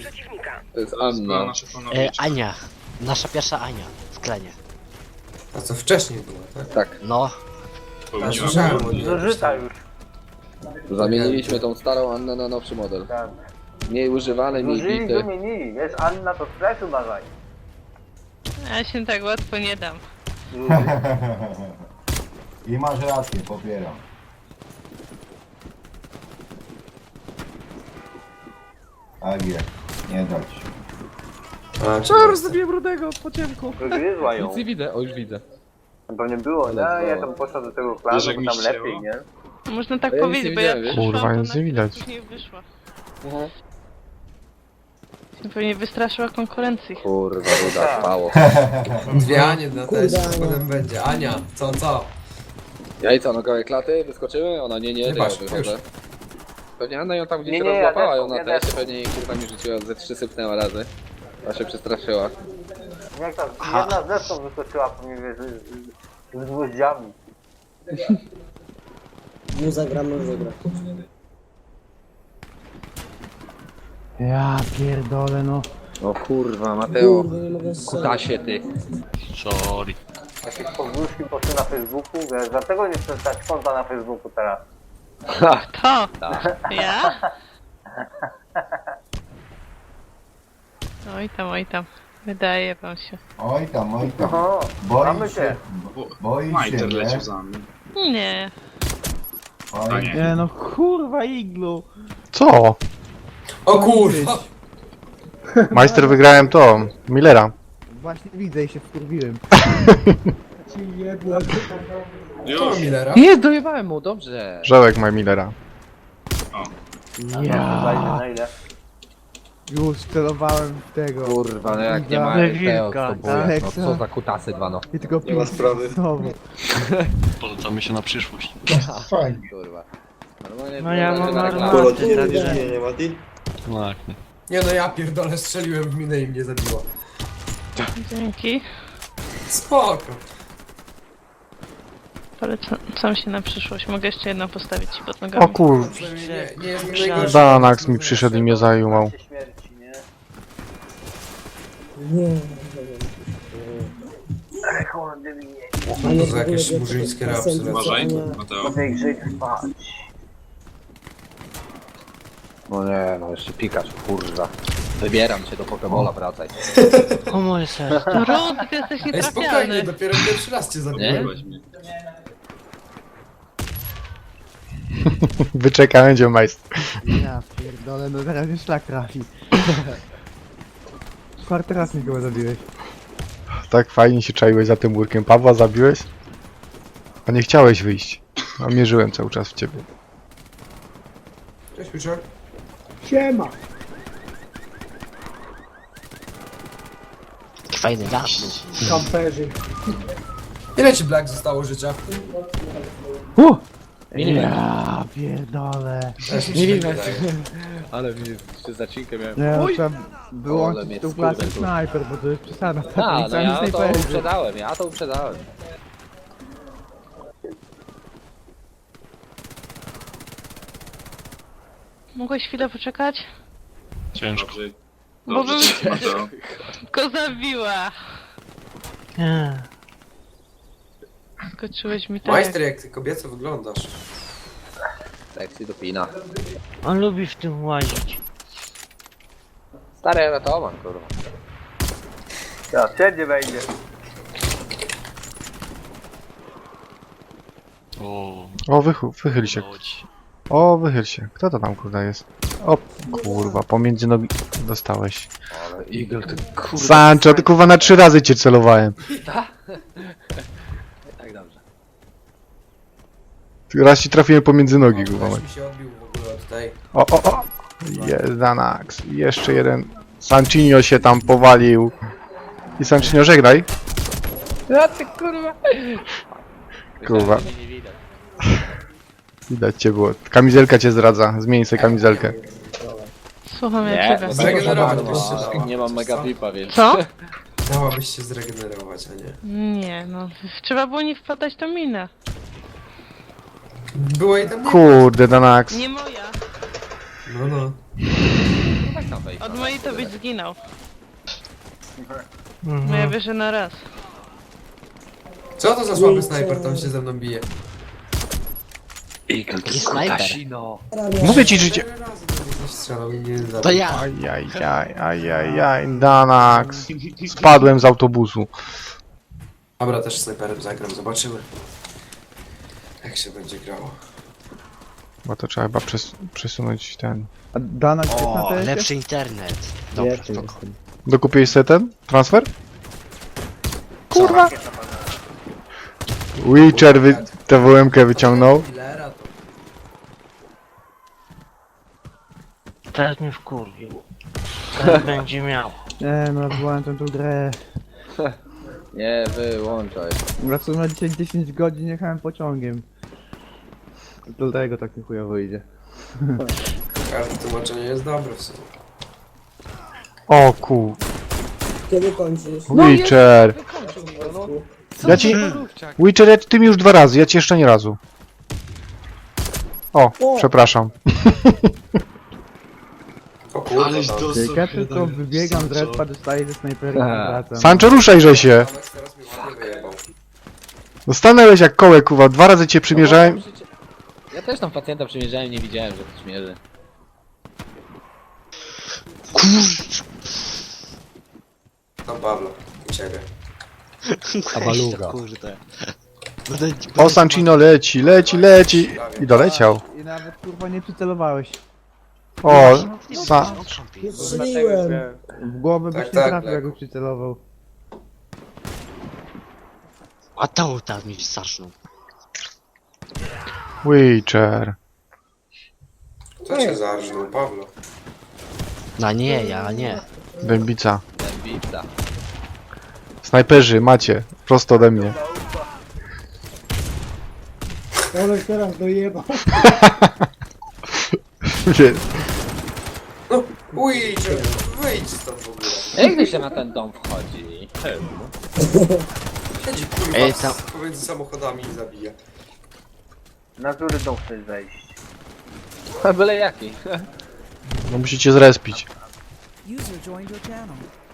przeciwnika. To jest Anna. nasze E. Ania. Nasza pierwsza Ania w klenie. A co wcześniej było, tak? Tak, No, Ja Pełniła słyszałem o pełni. niej. Zużyta już. zamieniliśmy tą starą Annę na nowszy model. Tak. Mniej używany, mniej Zużyli, bity. wymienili. Jest Anna, to stres uważaj. Ja się tak łatwo nie dam. I masz rację, popieram. Tak jest, nie dać. A, czy Wygryzła ją. Nic nie widzę, o już widzę. Pewnie było, nie? Ja tam poszła do tego klanu, Wiesz, jak bo mi tam ścięło? lepiej, nie? Można tak A ja nic powiedzieć, bo ja widziałem, wiesz? przyszłam, Kurwa, to nic nie widać. Później wyszła. Mhm. Pewnie wystraszyła konkurencji. Kurwa, ruda, spało. Dwie Anie na teście, potem będzie. Ania, co, co? Jajca nogowe klaty, wyskoczyły? Ona nie, nie, Nie to ja patrz, wychodzę. Pewnie Anna ją tam gdzieś Nie, nie, ja rozłapała, też, ją na ja pewnie jej kurwa mi rzuciła ze trzy sypnęła razy. A się przestraszyła. Jak ta jedna zresztą wyskoczyła po mnie z, z, z gwoździami. Muza gra, muza gra. Ja pierdolę no. O kurwa, Mateo. Kurde, nie mogę strzelać. Kutasie ty. sorry. Jakieś pogróżki poszły na Facebooku, wiesz, dlatego nie chcę stać konta na Facebooku teraz. Ha! Tak. Ja? Oj tam, oj tam. Wydaje wam się. Oj tam, oj tam. Oho, Boi cię. się, Bo- boi się, Majter nie? leciał za mną. Nie. A Oj, nie. Nie no kurwa iglu. Co? O kurwa! Majster wygrałem to, Millera. Właśnie widzę i się wkurwiłem. To Już. Millera? Nie, dojebałem mu, dobrze. Żołek ma Millera. Ja na ile. już celowałem w tego. Kurwa, no jak nie ma Widzę. Mateo, to buja. No tak. co za kutasy dwa no. I tylko Nie ma sprawy. znowu. Polecamy się na przyszłość. Kurwa. Normalnie No ja mam że armatę, reklama. także... Tak. Nie no ja pierdolę, strzeliłem w minę i mnie zabiło. Dzięki. Spoko. Polecam się na przyszłość. Mogę jeszcze jedną postawić ci pod nogami. O kur... Przynajmniej nie, nie jest mi najgorsze. Danax mi przyszedł i mnie zajumał. Śmierci, nie? Nie. Rekordy mnie. A nie To jakieś murzyńskie rapsy lecą. Uważaj. Mateo. Po tej grze trwać. No nie, no jeszcze Pikachu, kurwa. Wybieram cię do Pokebola, wracaj. O moje serce. To Rud, ty jesteś Ej, spokojnie, nietrafialny. dopiero pierwszy raz cię Nie? zabiłem mnie. Wyczekałem gdzie Majster. Ja pierdolę, no zaraz mnie szlak trafi. Czwarty raz mnie chyba zabiłeś. Tak fajnie się czaiłeś za tym murkiem. Pawła zabiłeś? A nie chciałeś wyjść. A mierzyłem cały czas w ciebie. Cześć, Piczek. Siema. Fajny las. Kamperzy. Ile ci Black zostało życia? Uh! Ja pierdolę. Nie się wiem. Ale mi przez zacinkę miałem. Nie, no, trzeba wyłączyć tą klasę snajper, bo to jest przesada. A, no ja to uprzedałem, ja to uprzedałem. Mogłeś chwilę poczekać? Ciężko. Dobrze, Bo bym Mateo. go zabiła. Skoczyłeś mi tak. Majster, jak ty kobieco wyglądasz. Sexy do pina. On lubi w tym łazić. Stary ratoman, kurwa. Teraz wszędzie wejdzie. O, O, wychyl, wychyl się. O, wychyl się. Kto to tam kurwa jest? O, kurwa, pomiędzy nogi dostałeś. Ale Eagle, ty kurwa. Sancho, ty kurwa na trzy razy cię celowałem. Tak dobrze. Raz ci trafiłem pomiędzy nogi, kurwa. Weź mi się odbił w ogóle od tej. O, o, o! Jest Danax. Jeszcze jeden. Sancinio się tam powalił. I Sancinio, żegnaj. Ja ty kurwa. Kurwa. Mnie nie widać. Widać cię było. Kamizelka cię zdradza. Zmień sobie kamizelkę. Słucham jak Nie, ciebie. no Zregenerować byś się no. Nie mam mega pipa, więc. Co? Dałabyś się zregenerować, a nie? Nie, no. Trzeba było nie wpadać do minę. Było i tam nie. Kurde, Danax. Nie moja. No, no. No tak. Od mojej to byś zginął. Mhm. No ja wierzę na raz. Co to za słaby snajper tam się ze mną bije? Jaki snajper. Mówię ci, że cię... Cztery razy do mnie coś strzelał i nie zabił. To ja. Ajajaj, ajajaj, Danax. Spadłem z autobusu. Dobra, też snajperem zagram, zobaczymy. Jak się będzie grało. Bo to trzeba chyba przes przesunąć ten... A Dana gdzieś na O, teście? lepszy internet. Dobrze, spoko. Dokupiłeś sobie ten transfer? Kurwa! Witcher wy... TWM-kę wyciągnął. Killera to... Teraz mnie wkurwił. Teraz będzie miał. Nie, no włączam tą grę. Nie, wyłączaj. Ja w sumie dzisiaj 10 godzin jechałem pociągiem. Dlatego tak mi chujowo idzie. Każde tłumaczenie jest dobre w sumie. O ku... Kiedy kończysz? Witcher! Ja ci... Witcher, ja, ty mi już dwa razy, ja ci jeszcze nie razu. O, przepraszam. O kurwa, Aleś tam. do- Jak ja tylko wybiegam z respa, dostaję ze snajperki i Aha. wracam. Sancho, ruszajże się! Alex teraz mi ładnie wyjebał. No stanęłeś jak kołek, kuwa, dwa razy cię przymierzałem. Ja też tam pacjenta przymierzałem, nie widziałem, że to śmierzy. Tam Pawlo, u ciebie. Kabaluga. Kurde. Będę, O, Sanchino leci, leci, leci. I doleciał. I nawet kurwa nie przycelowałeś. O, sa... Strzeliłem. W głowę byś Tak, nie tak, trafił, tak. jakby przycelował. A to tam mi starszą. Witcher. Co cię zarżnął, Pawlo? No nie, ja nie. Dębica. Dębica. Snajperzy, macie. Prosto ode mnie. Olek teraz dojebał. Wie- No, wyjdź, wyjdź stąd w ogóle. Jak się na ten dom wchodzi? Siedzi kurwa Ej, tam- pomiędzy samochodami i zabija. Na który dom chcesz wejść? Byle jaki. No musicie zrespić.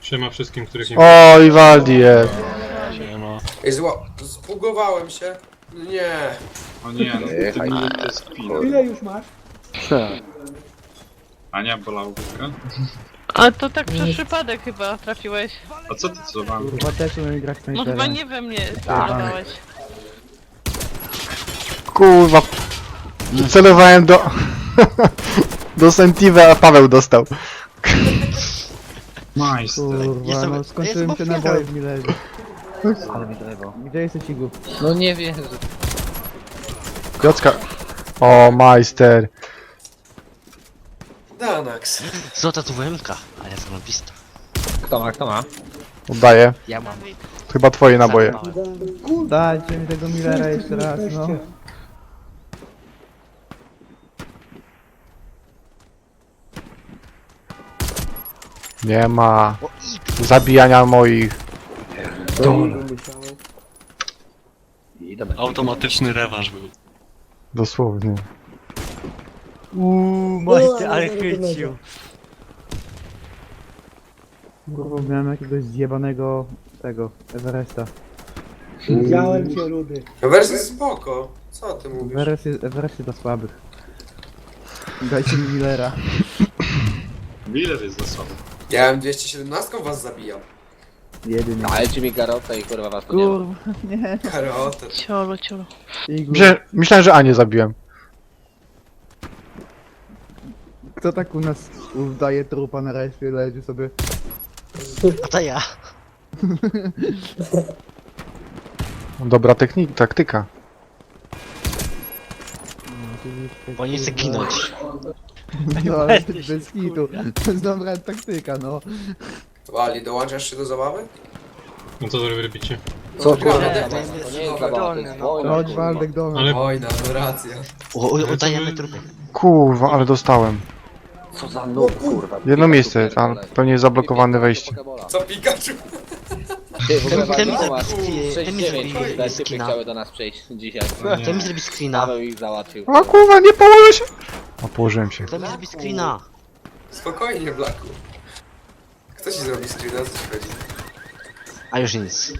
Siema wszystkim, których nie O, Iwaldi jest. Siema. Ej, zła, zbugowałem się. Nie. O nie, no jest chwila. Ile już masz? Ania bolał główkę? A to tak przez przypadek chyba trafiłeś. A co ty co wam? Kurwa też umiem grać No chyba nie we mnie celowałeś. Kurwa. Celowałem do... do Sentive, a Paweł dostał. Majster. Kurwa, Jestem- no skończyłem się naboje ofiarą. w Milerze. Ale mi dojebał. Gdzie jesteś Igu? No nie wierzę. Jocka. O, majster. Danax. Złota tu WMK, a ja zarobista. Kto ma, kto ma? Oddaję. Ja mam. Chyba twoje naboje. Dajcie mi tego Millera jeszcze raz, no. Nie ma zabijania moich. I dobra. Automatyczny rewanż był. Dosłownie. Uuu, majster, ale chwycił. Kurwa, miałem jakiegoś zjebanego tego, Everesta. Widziałem cię, Rudy. Wersja jest spoko. Co ty mówisz? Everest jest, Everest jest dla słabych. Dajcie mi Millera. Ile jest za sobą? Ja mam 217 was zabijam. Jedynie. Dajcie mi garotę i kurwa was tu nie ma. Kurwa, nie. Karotę. Ciolo, ciolo. Igu. Myślałem, że Anię zabiłem. Kto tak u nas udaje trupa na rejsie, leży sobie. A to ja. Dobra technik, taktyka. Bo nie chcę ginąć. No ale bez hitu. To jest dobra taktyka, no. Wali, dołączasz się do zabawy? No co wy robicie? Co To nie to jest wojna, Chodź kurwa. Waldek do mnie. Ale Wojna, no racja. U, u, udajemy trupy. Kurwa, ale dostałem. Co za noob, kurwa. Jedno miejsce, tam pewnie jest zablokowane wejście. Co Pikachu? Ty, w ogóle Ten mi Waldek, zrobi- ten mi 6-9, zrobi kurde, typy skina. chciały do nas przejść dzisiaj. Kto mi zrobi screena? Paweł ich załatwił. O kurwa, nie położę się! Położyłem się. Kto mi zrobi screena? Spokojnie, Blaku. Kto ci zrobi screena? O co ci chodzi? A już nic.